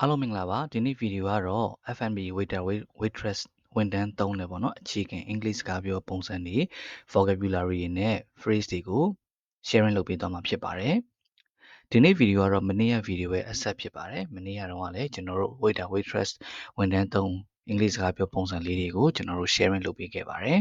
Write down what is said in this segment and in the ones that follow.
အားလုံးမင်္ဂလာပါဒီနေ့ဗီဒီယိုကတော့ F&B waiter waitress ဝန်ထမ်းသုံးတယ်ပေါ့နော်အခြေခံအင်္ဂလိပ်စကားပြောပုံစံတွေ vocabulary တွေနဲ့ phrase တွေကို sharing လုပ်ပေးသွားမှာဖြစ်ပါတယ်ဒီနေ့ဗီဒီယိုကတော့မနေ့ကဗီဒီယိုရဲ့အဆက်ဖြစ်ပါတယ်မနေ့ကတော့လည်းကျွန်တော်တို့ waiter waitress ဝန်ထမ်းသုံးအင်္ဂလိပ်စကားပြောပုံစံလေးတွေကိုကျွန်တော်တို့ sharing လုပ်ပေးခဲ့ပါတယ်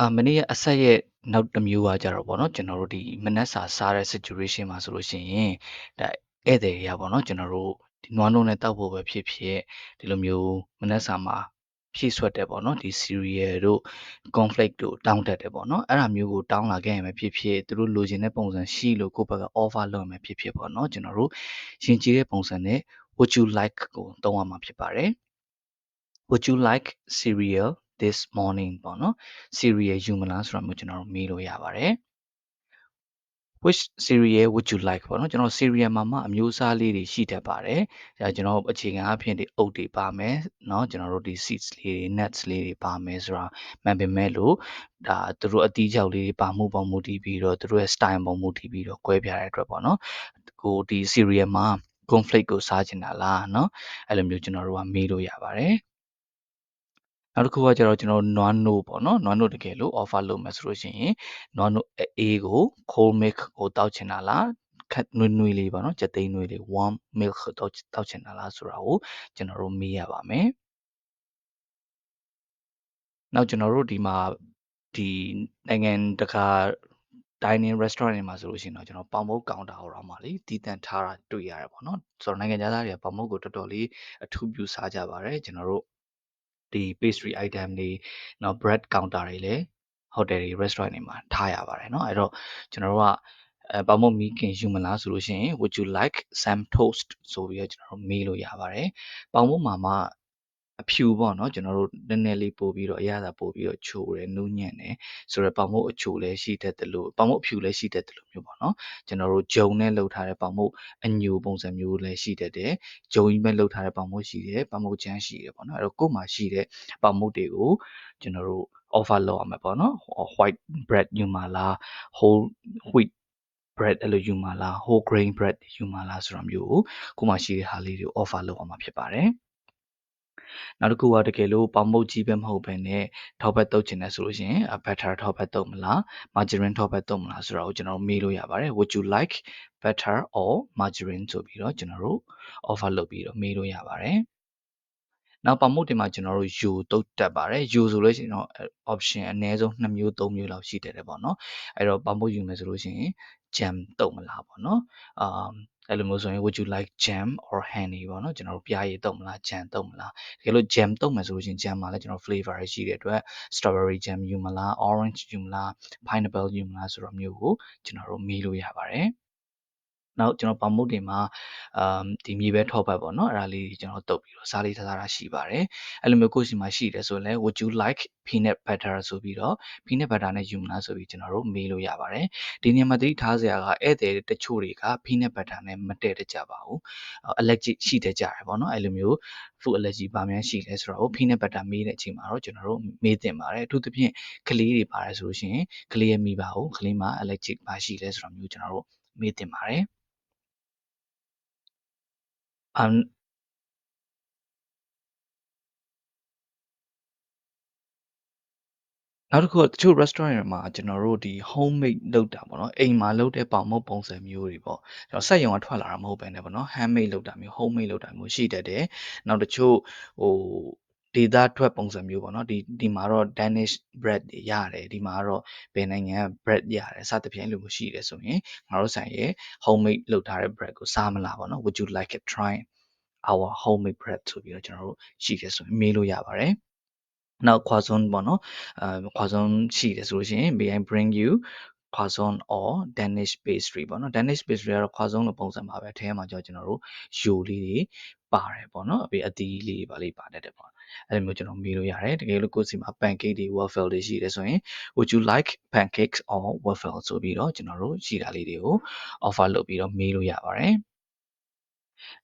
အာမနေ့ကအဆက်ရဲ့နောက်တစ်မျိုးကကြတော့ဗောနော်ကျွန်တော်တို့ဒီမနက်စာစားတဲ့ situation မှာဆိုလို့ရှိရင်ဒါဧည့်သည်တွေကဗောနော်ကျွန်တော်တို့ဒီနွားနိုးနဲ့တောက်ဖို့ပဲဖြစ်ဖြစ်ဒီလိုမျိုးမနက်စာမှာဖြည့်ဆွတ်တယ်ပေါ့နော်ဒီ cereal တို့ conflict တို့တောင်းတတ်တယ်ပေါ့နော်အဲ့ဒါမျိုးကိုတောင်းလာခဲ့ရင်ပဲဖြစ်ဖြစ်သူတို့လိုချင်တဲ့ပုံစံရှိလို့ကိုယ့်ဘက်က offer လုပ်ရင်ပဲဖြစ်ဖြစ်ပေါ့နော်ကျွန်တော်တို့ရှင်ကြည်တဲ့ပုံစံနဲ့ would you like ကိုတောင်းရမှာဖြစ်ပါတယ် would you like cereal this morning ပေါ့နော် cereal ယူမလားဆိုတာမျိုးကျွန်တော်တို့မေးလို့ရပါတယ် which cereal would you like ပေါ့နော်ကျွန်တော် cereal မှာမှအမျိုးအစားလေးတွေရှိတတ်ပါတယ်ဒါကျွန်တော်အခြေခံအဖြစ်ဒီအုတ်တွေပါမယ်เนาะကျွန်တော်တို့ဒီ seeds လေးတွေ nuts လေးတွေပါမယ်ဆိုတာမှန်ပေမဲ့လို့ဒါသူတို့အတီးကြောက်လေးတွေပါမှုပုံမူတည်ပြီးတော့သူတို့ရဲ့ style ပုံမူတည်ပြီးတော့꿰ပြတဲ့အတွက်ပေါ့နော်ကိုဒီ cereal မှာ conflict ကိုစားချင်တာလားเนาะအဲ့လိုမျိုးကျွန်တော်တို့ကမေးလို့ရပါတယ် နောက်တစ်ခုကကျတော့ကျွန်တော်နွားနို့ပေါ့နော်နွားနို့တကယ်လို့ offer လုပ်မယ်ဆိုလို့ရှိရင်နွားနို့အေးကို cold milk ကိုတောက်ချင်တာလားခက်နွေ့နွေ့လေးပေါ့နော်ကြက်သိန်းနွေ့လေး warm milk ကိုတောက်တောက်ချင်တာလားဆိုတာကိုကျွန်တော်တို့မေးရပါမယ်နောက်ကျွန်တော်တို့ဒီမှာဒီနိုင်ငံတကာ dining restaurant တွေမှာဆိုလို့ရှိရင်တော့ကျွန်တော်ပေါင်မုတ်ကောင်တာဟောတော့မှလေတည်တံ့ထားတာတွေ့ရတယ်ပေါ့နော်ဆိုတော့နိုင်ငံသားတွေကပေါင်မုတ်ကိုတော်တော်လေးအထူးပြုစားကြပါတယ်ကျွန်တော်တို့ ဒီ pastry item တွေเนาะ bread counter တွေလည်း hotel တွေ restaurant တွေမှာထားရပါတယ်เนาะအဲ့တော့ကျွန်တော်တို့ကအဲပေါမုတ်မီခင်ယူမလားဆိုလို့ရှိရင် would you like some toast ဆိုပြီးတော့ကျွန်တော်တို့မေးလို့ရပါတယ်ပေါမုတ်မှာမှ အဖြူပေါ့နော်ကျွန်တော်တို့နည်းနည်းလေးပို့ပြီးတော့အရသာပို့ပြီးတော့ချိုတယ်နူးညံ့တယ်ဆိုတော့ပေါမုတ်အချိုလည်းရှိတတ်တယ်လို့ပေါမုတ်အဖြူလည်းရှိတတ်တယ်လို့မျိုးပေါ့နော်ကျွန်တော်တို့ဂျုံနဲ့လှုပ်ထားတဲ့ပေါမုတ်အညိုပုံစံမျိုးလည်းရှိတတ်တယ်ဂျုံကြီးပဲလှုပ်ထားတဲ့ပေါမုတ်ရှိတယ်ပေါမုတ်ချမ်းရှိတယ်ပေါ့နော်အဲ့တော့ကို့မှာရှိတဲ့ပေါမုတ်တွေကိုကျွန်တော်တို့ offer လုပ်ရမှာပေါ့နော် white bread ယူမှာလား whole wheat bread အဲ့လိုယူမှာလား whole grain bread ယူမှာလားဆိုတာမျိုးကိုကိုမှရှိတဲ့ဟာလေးတွေကို offer လုပ်အောင်မှာဖြစ်ပါတယ် နောက်တစ်ခုကတကယ်လို့ပေါင်မုတ်ကြီးပဲမဟုတ်ဘဲနဲ့ထောက်ဘက်တုပ်ချင်တယ်ဆိုလို့ရှိရင် butter ထောက်ဘက်တုပ်မလား margarine ထောက်ဘက်တုပ်မလားဆိုတာကိုကျွန်တော်တို့မေးလို့ရပါတယ် would you like butter or margarine ဆိုပြီးတော့ကျွန်တော်တို့ offer လုပ်ပြီးတော့မေးလို့ရပါတယ်နောက်ပါမုတ်တင်မှာကျွန်တော်တို့ယူတုတ်တက်ပါတယ်ယူဆိုလို့ရှိရင်တော့ option အနည်းဆုံး2မျိုး3မျိုးလောက်ရှိတယ်တယ်ပေါ့နော်အဲ့တော့ပါမုတ်ယူမယ်ဆိုလို့ရှိရင် jam တုတ်မလားပေါ့နော်အာ အဲ့လိုမျိုးဆိုရင် would you like jam or honey ပေါ့နော်ကျွန်တော်တို့ပြားရည်တုတ်မလား jam တုတ်မလားတကယ်လို့ jam တုတ်မယ်ဆိုလို့ရှိရင် jam မှာလည်းကျွန်တော် flavor ရှိတဲ့အတွက် strawberry jam ယူမလား orange ယူမလား pineapple ယူမလားဆိုတော့မျိုးကိုကျွန်တော်တို့မေးလို့ရပါတယ် နောက်ကျွန်တော်ပေါင်မုတ်တွေမှာအမ်ဒီမြေပဲထောက်ပတ်ပေါ့နော်အဲ့ဒါလေးကျွန်တော်တုပ်ပြီးတော့စားလေးထားတာရှိပါတယ်အဲ့လိုမျိုးကိုယ့်စီမှာရှိတယ်ဆိုရင်လည်း would you like peanut butter ဆိုပြီးတော့ peanut butter နဲ့ယူမလားဆိုပြီးကျွန်တော်တို့မေးလို့ရပါတယ်ဒီနေရာမှာသတိထားစရာကဧည့်သည်တချို့တွေက peanut butter နဲ့မတည့်တကြပါဘူး allergy ရှိတတ်ကြတယ်ပေါ့နော်အဲ့လိုမျိုး food allergy ဘာများရှိလဲဆိုတော့ peanut butter မေးတဲ့အချိန်မှာတော့ကျွန်တော်တို့မေးတင်ပါတယ်အထူးသဖြင့်ကလေးတွေပါတယ်ဆိုလို့ရှိရင်ကလေးရဲ့မိပါဘူးကလေးမှာ allergy ဘာရှိလဲဆိုတော့မျိုးကျွန်တော်တို့မေးတင်ပါတယ် အမ်နောက်တစ်ခုက တချို့ restaurant တွေမှာ ကျွန်တော်တို့ ဒီ homemade လုပ်တာပေါ့နော် အိမ်မှာလုပ်တဲ့ ပေါင်မုတ်ပုံစံမျိုးတွေပေါ့ကျွန်တော်စက်ရုံက ထွက်လာတာ မဟုတ်ဘဲねပေါ့နော် handmade လုပ်တာမျိုး homemade လုပ်တာမျိုး ရှိတတ်တယ် နောက် တချို့ ဟို ဒေတာထွက်ပုံစံမျိုးပေါ့နော်ဒီဒီမှာတော့ Danish bread တွေရတယ်ဒီမှာတော့ဘယ်နိုင်ငံက bread ရတယ်စသဖြင့်လို့ရှိတယ်ဆိုရင်ငါတို့ဆိုင်ရဲ့ homemade လုပ်ထားတဲ့ bread ကိုစားမလားပေါ့နော် would you like it try our homemade bread ဆိုပြီးတော့ကျွန်တော်တို့ရှိတယ်ဆိုရင်မေးလို့ရပါတယ်နောက် croissant ပေါ့နော်အဲ croissant ရှိတယ်ဆိုလို့ရှိရင် may I bring you croissant or Danish pastry ပေါ့နော် Danish pastry ကတော့ croissant လိုပုံစံပါပဲအဲထဲမှာကျတော့ကျွန်တော်တို့ယိုလေးတွေပါတယ်ပေါ့နော်အပြီးအသီးလေးပါလေးပါတတ်တယ်ပေါ့ အဲ့လိုမျိုးကျွန်တော်မေးလို့ရတယ်တကယ်လို့ကိုယ်စီမှာ pancake တွေ waffle တွေရှိတယ်ဆိုရင် would you like pancakes or waffle ဆိုပြီးတော့ကျွန်တော်တို့ရှိတာလေးတွေကို offer လုပ်ပြီးတော့မေးလို့ရပါတယ်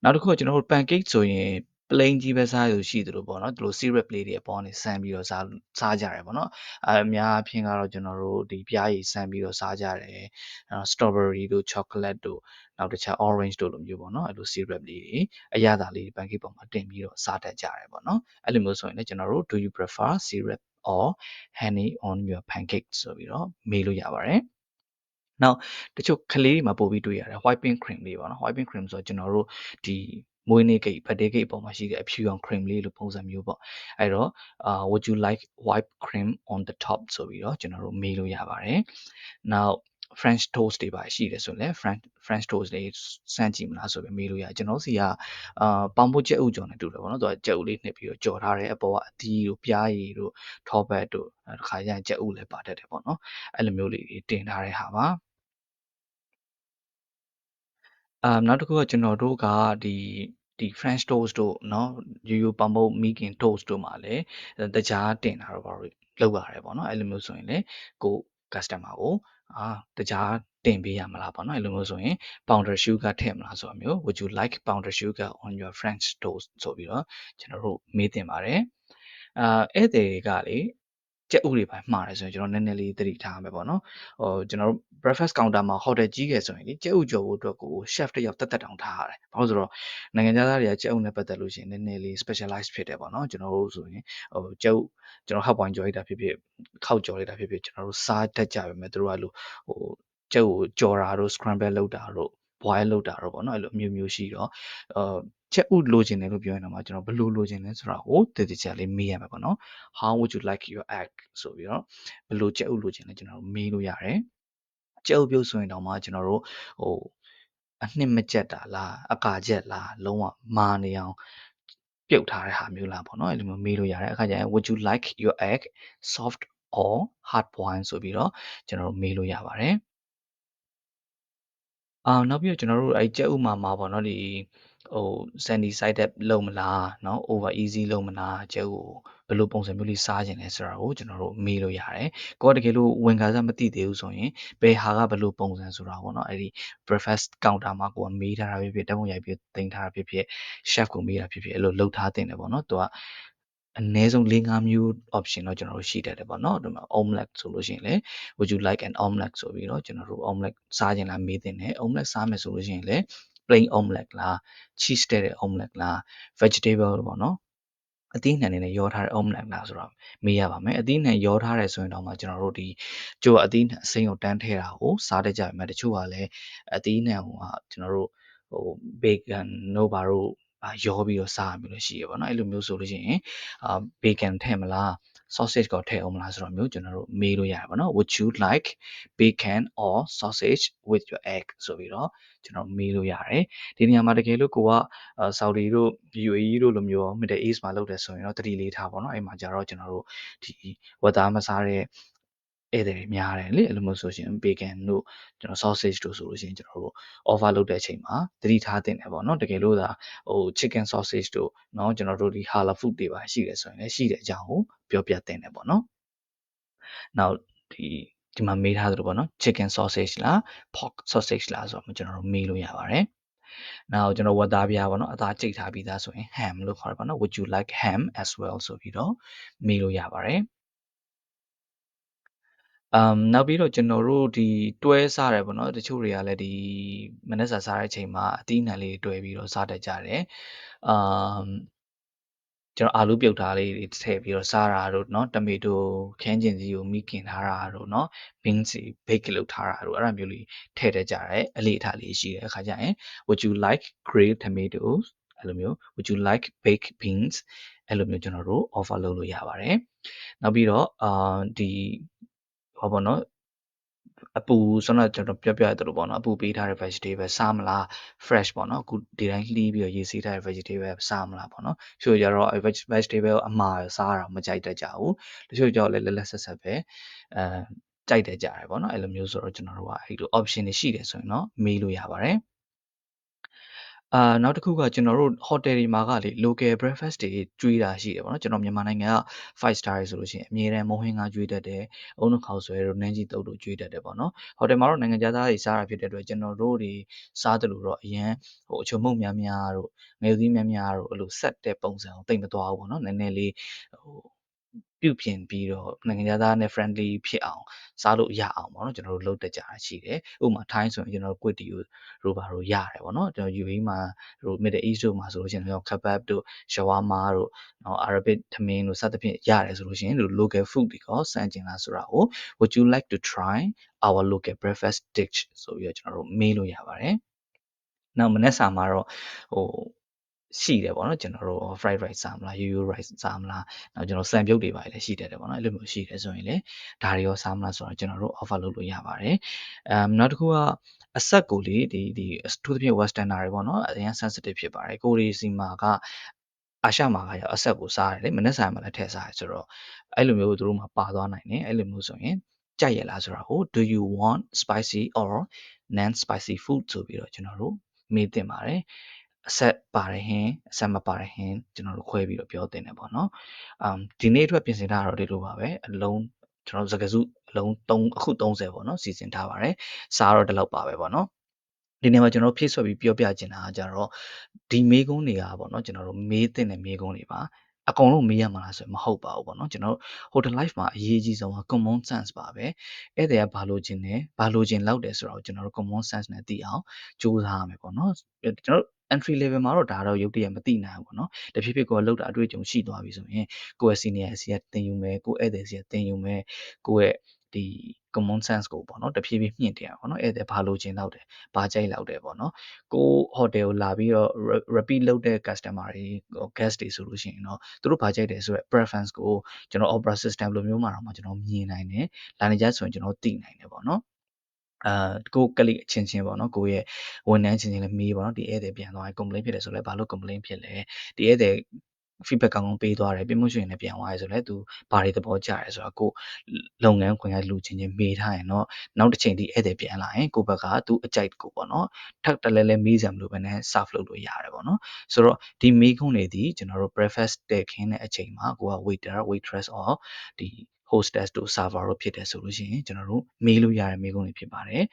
နောက်တစ်ခုကကျွန်တော်တို့ pancake ဆိုရင် plain ကြီးပဲစားရလို့ရှိသလိုပေါ့နော်ဒီလို syrup လေးတွေအပေါ်ကနေဆန်းပြီးတော့စားစားကြတယ်ပေါ့နော်အဲအများအဖြစ်ကတော့ကျွန်တော်တို့ဒီပြားရည်ဆန်းပြီးတော့စားကြတယ်အဲ strawberry တို့ chocolate တို့နောက်တစ်ခြား orange တို့လိုမျိုးပေါ့နော်အဲ့လို syrup လေးတွေအရသာလေး pancake ပေါ်မှာတင်ပြီးတော့စားတတ်ကြတယ်ပေါ့နော်အဲ့လိုမျိုးဆိုရင်လည်းကျွန်တော်တို့ do you prefer syrup or honey on your pancake ဆိုပြီးတော့မေးလို့ရပါတယ်နောက်တချို့ကလေးတွေမှာပို့ပြီးတွေ့ရတယ် whipping cream လေးပေါ့နော် whipping cream ဆိုတော့ကျွန်တော်တို့ဒီ မွေးနေ့ကိတ် birthday ကိတ်အပေါ်မှာရှိတဲ့အဖြူရောင် cream လေးလိုပုံစံမျိုးပေါ့အဲ့တော့ uh would you like white cream on the top ဆိုပြီးတော့ကျွန်တော်တို့မေးလို့ရပါတယ်နောက် French toast တွေပါရှိတယ်ဆိုရင်လည်း French French toast တွေစမ်းကြည့်မလားဆိုပြီးမေးလို့ရကျွန်တော်စီကအာပေါင်ပုတ်ကြက်ဥကြော်နဲ့တူတယ်ပေါ့နော်သူကကြက်ဥလေးနှစ်ပြီးတော့ကြော်ထားတယ်အပေါ်ကအသီးတို့ပြားရည်တို့ထောပတ်တို့တစ်ခါကျရင်ကြက်ဥလည်းပါတတ်တယ်ပေါ့နော်အဲ့လိုမျိုးလေးတင်ထားတဲ့ဟာပါအာနောက်တစ်ခုကကျွန်တော်တို့ကဒီ ဒီ French toast တို့เนาะရိုးရိုးပမုတ်မိခင် toast တို့မှာလည်းတကြားတင်တာတော့ဘာလို့လောက်ရတယ်ပေါ့เนาะအဲ့လိုမျိုးဆိုရင်လေကို customer ကိုအာတကြားတင်ပေးရမလားပေါ့เนาะအဲ့လိုမျိုးဆိုရင် powder sugar ထည့်မလားဆိုတာမျိုး would you like powder sugar on your French toast ဆိုပြီးတော့ကျွန်တော်တို့မေးတင်ပါတယ်အာဧည့်သည်တွေကလေ ကြက်ဥတွေပါမှားတယ်ဆိုရင်ကျွန်တော်နည်းနည်းလေးသတိထားရမယ်ပေါ့နော်ဟိုကျွန်တော်တို့ breakfast counter မှာ hotel ကြီးခဲ့ဆိုရင်လေကြက်ဥကြော်ဖို့အတွက်ကို chef တစ်ယောက်တက်တက်တောင်ထားရတယ်ဘာလို့ဆိုတော့နိုင်ငံခြားသားတွေကကြက်ဥနဲ့ပတ်သက်လို့ရှိရင်နည်းနည်းလေး specialize ဖြစ်တယ်ပေါ့နော်ကျွန်တော်တို့ဆိုရင်ဟိုကြက်ဥကျွန်တော် hot point ကြော်လိုက်တာဖြစ်ဖြစ်ခောက်ကြော်လိုက်တာဖြစ်ဖြစ်ကျွန်တော်တို့စားတတ်ကြပါမယ်သူတို့ကလို့ဟိုကြက်ဥကြော်တာတို့ scramble လုပ်တာတို့ boil လုပ်တာတော့ပေါ့နော်အဲ့လိုအမျိုးမျိုးရှိတော့အာ ချက်ဥလိုချင်တယ်လို့ပြောရင်တော့ကျွန်တော်ဘယ်လိုလိုချင်လဲဆိုတာကိုတည်တည်ချာလေးမေးရမှာပေါ့နော် how would you like your egg ဆိုပြီးတော့ဘယ်လိုချက်ဥလိုချင်လဲကျွန်တော်မေးလို့ရတယ်ချက်ဥပြုတ်ဆိုရင်တော့မှကျွန်တော်တို့ဟိုအနှစ်မကျက်တာလားအကာချက်လားလုံးဝမာနေအောင်ပြုတ်ထားတဲ့ဟာမျိုးလားပေါ့နော်အဲ့လိုမျိုးမေးလို့ရတယ်အခါကျရင် would you like your egg soft or hard boiled ဆိုပြီးတော့ကျွန်တော်တို့မေးလို့ရပါတယ်အာနောက်ပြီးတော့ကျွန်တော်တို့အဲ့ကြက်ဥမာမှာပေါ့နော်ဒီ ဟို sandy sided လုံးမလားเนาะ over easy လုံးမလားကြက်ဥကိုဘယ်လိုပုံစံမျိုးလေးစားခြင်းလဲဆိုတာကိုကျွန်တော်တို့မေးလို့ရတယ်။ကိုကတကယ်လို့ဝင်ကားစားမသိသေးဘူးဆိုရင်ဘယ်ဟာကဘယ်လိုပုံစံဆိုတာပေါ့နော်အဲ့ဒီ breakfast counter မှာကိုကမေးထားတာဖြစ်ဖြစ်တက်ပုံရိုက်ပြီးတင်ထားတာဖြစ်ဖြစ် chef ကိုမေးတာဖြစ်ဖြစ်အဲ့လိုလုပ်ထားတင်တယ်ပေါ့နော်။သူကအနည်းဆုံး၄၅မျိုး option တော့ကျွန်တော်တို့ရှိတတ်တယ်ပေါ့နော်ဒီမှာ omelette ဆိုလို့ရှိရင်လေ would you like an omelette ဆိုပြီးတော့ကျွန်တော်တို့ omelette စားခြင်းလားမေးတင်တယ် omelette စားမယ်ဆိုလို့ရှိရင်လေ plain omelette လား cheese တဲ့ omelette လား vegetable ပေါ့နော်အသီးနှံနေနဲ့ရောထားတဲ့ omelette လားဆိုတော့မေးရပါမယ်အသီးနှံရောထားတယ်ဆိုရင်တော့မှကျွန်တော်တို့ဒီကျိုးအသီးနှံအစိမ်းကိုတန်းထဲတာကိုစားတတ်ကြပါမယ်တချို့ကလည်းအသီးနှံဟိုကကျွန်တော်တို့ဟို bacon တို့ဘာတို့ရောပြီးတော့စားရမျိုးလည်းရှိရပါတော့အဲ့လိုမျိုးဆိုလို့ရှိရင်အာ bacon ထည့်မလား sausage ကိုထည့်အောင်မလားဆိုတော့မျိုးကျွန်တော်တို့မေးလို့ရတယ်ပေါ့နော် would you like bacon or sausage with your egg ဆိုပြီးတော့ကျွန်တော်မေးလို့ရတယ်ဒီနေရာမှာတကယ်လို့ကိုကဆော်ဒီတို့ UAE တို့လိုမျိုး Middle East မှာလုပ်တယ်ဆိုရင်တော့တတိလေးထားပေါ့နော်အဲ့မှာကြတော့ကျွန်တော်တို့ဒီဝက်သားမစားတဲ့ ဧည့်သည်တွေများတယ်လေအဲ့လိုမျိုးဆိုရှင် bacon တို့ကျွန်တော် sausage တို့ဆိုလို့ရှိရင်ကျွန်တော်တို့ offer လုပ်တဲ့အချိန်မှာသတိထားသင့်တယ်ပေါ့နော်တကယ်လို့ဒါဟို chicken sausage တို့เนาะကျွန်တော်တို့ဒီ halal food တွေပါရှိတယ်ဆိုရင်လည်းရှိတဲ့အကြောင်းကိုပြောပြသင့်တယ်ပေါ့နော်နောက်ဒီဒီမှာမေးထားသလိုပေါ့နော် chicken sausage လား pork sausage လားဆိုတော့ကျွန်တော်တို့မေးလို့ရပါတယ်နောက်ကျွန်တော်ဝတ်သားပြားပေါ့နော်အသားကြိတ်ထားပြီးသားဆိုရင် ham လို့ခေါ်တယ်ပေါ့နော် would you like ham as well ဆိုပြီးတော့မေးလို့ရပါတယ် အမ်နောက်ပြီးတော့ကျွန်တော်တို့ဒီတွဲစားတယ်ပေါ့နော်တချို့တွေကလည်းဒီမနက်စာစားတဲ့အချိန်မှာအသီးအနှံလေးတွဲပြီးတော့စားတတ်ကြတယ်အမ်ကျွန်တော်အာလူပြုတ်ထားလေးတွေထည့်ပြီးတော့စားတာတို့เนาะတမီတိုခင်းကျင်စီကိုမိခင်ထားတာတို့เนาะဘင်းစီဘိတ်လုပ်ထားတာတို့အဲ့ဒါမျိုးလေးထည့်တတ်ကြတယ်အလေးအထားလေးရှိတယ်အခါကျရင် would you like grilled tomatoes အဲ့လိုမျိုး would you like baked beans အဲ့လိုမျိုးကျွန်တော်တို့ offer လုပ်လို့ရပါတယ်နောက်ပြီးတော့အာဒီ ဟောပေါ့နော်အပူဆိုတော့ကျွန်တော်ပြောပြရသလိုပေါ့နော်အပူပေးထားတဲ့ vegetable စားမလား fresh ပေါ့နော်အခုဒီတိုင်းလှီးပြီးတော့ရေးစေးထားတဲ့ vegetable စားမလားပေါ့နော်တချို့ကြတော့ vegetable အမှားစားတာမကြိုက်တတ်ကြဘူးတချို့ကြတော့လည်းလက်လက်ဆက်ဆက်ပဲအဲကြိုက်တတ်ကြတယ်ပေါ့နော်အဲ့လိုမျိုးဆိုတော့ကျွန်တော်တို့ကအဲ့လို option တွေရှိတယ်ဆိုရင်တော့မေးလို့ရပါတယ် အာနောက်တစ်ခုကကျွန်တော်တို့ဟိုတယ်တွေမှာကလေ local breakfast တွေကျွေးတာရှိတယ်ပေါ့နော်ကျွန်တော်မြန်မာနိုင်ငံက5 star တွေဆိုလို့ရှိရင်အမြဲတမ်းမုံဟင်းကားကျွေးတတ်တယ်အုံနှခေါက်ဆွဲတို့နန်းကြီးတုပ်တို့ကျွေးတတ်တယ်ပေါ့နော်ဟိုတယ်မှာတော့နိုင်ငံသားတွေစားတာဖြစ်တဲ့အတွက်ကျွန်တော်တို့တွေစားတယ်လို့တော့အရင်ဟိုအချုံမုံများများတို့ငယ်သီးများများတို့အဲ့လိုဆက်တဲ့ပုံစံကိုတိတ်မသွားဘူးပေါ့နော်နည်းနည်းလေးဟို ပြုပြင်ပြီးတော့နိုင်ငံသားနဲ့ friendly ဖြစ်အောင်စားလို့ရအောင်ပေါ့နော်ကျွန်တော်တို့လုပ်တတ်ကြတာရှိတယ်ဥပမာထိုင်းဆိုရင်ကျွန်တော်တို့ quid တီကိုတို့ဘာလို့ရတယ်ပေါ့နော်ကျွန်တော် UAE မှာတို့ Middle East တို့မှာဆိုလို့ရှိရင်ကျွန်တော် kebab တို့ shawarma တို့နော် Arabic ထမင်းတို့စသဖြင့်ရတယ်ဆိုလို့ရှိရင်တို့ local food တွေကစမ်းကျင်လားဆိုတာကို would you like to try our local breakfast dish ဆိုပြီးတော့ကျွန်တော်တို့မေးလို့ရပါတယ်နောက်မနေ့စာမှာတော့ဟို ရှိတယ်ပေါ့နော်ကျွန်တော်တို့ fried rice စားမလား yo yo rice စားမလားနောက်ကျွန်တော်စံပြုတ်တွေပါလည်းရှိတယ်တယ်ပေါ့နော်အဲ့လိုမျိုးရှိတယ်ဆိုရင်လေဒါတွေရောစားမလားဆိုတော့ကျွန်တော်တို့ offer လုပ်လို့ရပါတယ်အမ်နောက်တစ်ခုကအဆက်ကိုလေဒီဒီအထူးသဖြင့် westerner တွေပေါ့နော်အရင် sensitive ဖြစ်ပါတယ်ကိုရီစီမာကအာရှမှာကရအဆက်ကိုစားတယ်လေမနေ့ဆိုင်မှာလည်းထည့်စားတယ်ဆိုတော့အဲ့လိုမျိုးသူတို့မှာပါသွားနိုင်တယ်အဲ့လိုမျိုးဆိုရင်ကြိုက်ရလားဆိုတာကို do you want spicy or non spicy food ဆိုပြီးတော့ကျွန်တော်တို့မေးတင်ပါတယ် အဆက်ပါတယ်ဟင်းအဆက်မပါတယ်ဟင်းကျွန်တော်တို့ခွဲပြီးတော့ပြောတင်တယ်ပေါ့နော်အမ်ဒီနေ့အတွက်ပြင်ဆင်ထားတာတော့ဒီလိုပါပဲအလုံးကျွန်တော်စကားစုအလုံး3အခု30ပေါ့နော်စီစဉ်ထားပါတယ်စားတော့ဒီလောက်ပါပဲပေါ့နော်ဒီနေ့မှာကျွန်တော်ဖြည့်ဆွက်ပြီးပြောပြချင်တာကကြတော့ဒီမေးခွန်းတွေကပေါ့နော်ကျွန်တော်တို့မေးတဲ့မေးခွန်းတွေပါအကုန်လုံးမေးရမှာလားဆိုရင်မဟုတ်ပါဘူးပေါ့နော်ကျွန်တော်တို့ hotel life မှာအရေးအကြီးဆုံးက common sense ပါပဲဧည့်သည်ကဘာလို့ခြင်းလဲဘာလို့ခြင်းလောက်တယ်ဆိုတော့ကျွန်တော်တို့ common sense နဲ့သိအောင်ကြိုးစားရမယ်ပေါ့နော်ကျွန်တော်တို့ entry level မှာတော့ဒါတော့ရုပ်တရက်မသိနိုင်ဘူးပေါ့နော်တဖြည်းဖြည်းကိုယ်လောက်တာအတွေ့အကြုံရှိသွားပြီဆိုရင်ကိုယ့်ရဲ့ senior စီကတင်ယူမယ်ကိုယ့်ဧည့်သည်စီကတင်ယူမယ်ကိုယ့်ရဲ့ဒီ common sense ကိုပေါ့နော်တဖြည်းဖြည်းမြင့်တင်အောင်ပေါ့နော်ဧည့်သည်ဘာလို့ခြင်းလောက်တယ်ဘာကြိုက်လောက်တယ်ပေါ့နော်ကို hotel ကိုလာပြီးတော့ repeat လုပ်တဲ့ customer တွေ guest တွေဆိုလို့ရှိရင်တော့သူတို့ဘာကြိုက်တယ်ဆိုတော့ preference ကိုကျွန်တော် opera system လိုမျိုးမှာတော့ကျွန်တော်မြင်နိုင်တယ်လာနေကြဆိုရင်ကျွန်တော်သိနိုင်တယ်ပေါ့နော် အာကိုကလိအချင်းချင်းပေါ့နော်ကိုရဲ့ဝန်ထမ်းချင်းချင်းလည်းမေးပေါ့နော်ဒီဧည့်သည်ပြန်သွားရင် complain ဖြစ်တယ်ဆိုလဲဘာလို့ complain ဖြစ်လဲဒီဧည့်သည် feedback ကောင်းကောင်းပေးသွားတယ်ပြမှုရှင်လည်းပြန်သွားရဲဆိုလဲသူဘာတွေသဘောကျရဲဆိုတော့ကိုလုပ်ငန်းခွင်ကလူချင်းချင်းမေးထားရင်တော့နောက်တစ်ချိန်ဒီဧည့်သည်ပြန်လာရင်ကိုဘက်ကသူအကြိုက်ကိုပေါ့နော်ထပ်တလဲလဲမေးစရာမလိုဘဲနဲ့ serve လုပ်လို့ရတယ်ပေါ့နော်ဆိုတော့ဒီမေးခွန်းတွေဒီကျွန်တော်တို့ breakfast တဲ့ခင်းတဲ့အချိန်မှာကိုက waiter waitress or ဒီ hostess တို့ server တို့ဖြစ်တယ်ဆိုလို့ရှိရင်ကျွန်တော်တို့မေးလို့ရတဲ့မေးခွန်းတွေဖြစ်ပါတယ်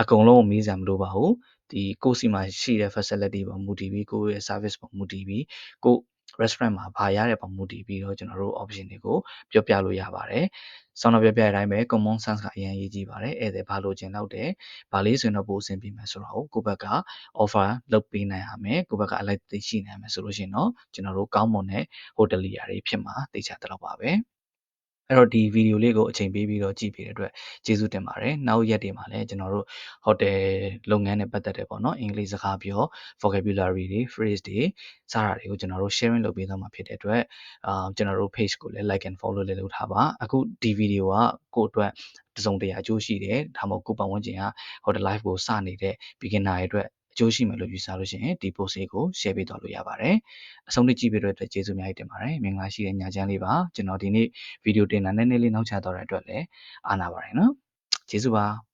အကုန်လုံးမေးစရာမလိုပါဘူးဒီကိုယ်စီမှာရှိတဲ့ facility ပေါ်မူတည်ပြီးကိုယ့်ရဲ့ service ပေါ်မူတည်ပြီးကို restaurant မှာဘာရတဲ့ပုံမူတည်ပြီးတော့ကျွန်တော်တို့ option တွေကိုပြောပြလို့ရပါတယ်။ဆောင်းတော့ပြောပြတဲ့အတိုင်းပဲ common sense ကအရင်ရေးကြည့်ပါတယ်။ဧည့်သည်ဘာလို့ကျင်တော့တယ်။ဘာလေးဆိုရင်တော့ပိုအဆင်ပြေမယ်ဆိုတော့ကိုယ့်ဘက်က offer လုပ်ပေးနိုင်ရမယ်။ကိုယ့်ဘက်ကအလိုက်သိရှိနိုင်မယ်ဆိုလို့ရှိရင်တော့ကျွန်တော်တို့ကောင်းမွန်တဲ့ hotelier တွေဖြစ်မှာသိချာတော့ပါပဲ။ အဲ့တော့ဒီဗီဒီယိုလေးကိုအချိန်ပေးပြီးတော့ကြည့်ပေးတဲ့အတွက်ကျေးဇူးတင်ပါတယ်။နောက်ရက်တွေမှာလည်းကျွန်တော်တို့ဟိုတယ်လုပ်ငန်းနဲ့ပတ်သက်တဲ့ပေါ့နော်အင်္ဂလိပ်စကားပြော vocabulary တွေ phrase တွေစတာတွေကိုကျွန်တော်တို့ sharing လုပ်ပေးသွားမှာဖြစ်တဲ့အတွက်အာကျွန်တော်တို့ page ကိုလည်း like and follow လည်းလုပ်ထားပါ။အခုဒီဗီဒီယိုကကိုယ့်အတွက်တစုံတရာအကျိုးရှိတယ်။ဒါမှမဟုတ်ကိုပတ်ဝန်းကျင်ကဟိုတယ် live ကိုစနေတဲ့ beginner တွေအတွက် အကျိုးရှိမယ်လို့ယူဆလို့ရှိရင်ဒီ post လေးကို share ပေးသွားလို့ရပါတယ်။အဆုံးထိကြည့်ပေးတဲ့အတွက်ကျေးဇူးအများကြီးတင်ပါတယ်။မင်္ဂလာရှိတဲ့ညချမ်းလေးပါ။ကျွန်တော်ဒီနေ့ဗီဒီယိုတင်တာနည်းနည်းလေးနောက်ကျသွားတဲ့အတွက်လည်းအားနာပါတယ်နော်။ကျေးဇူးပါ။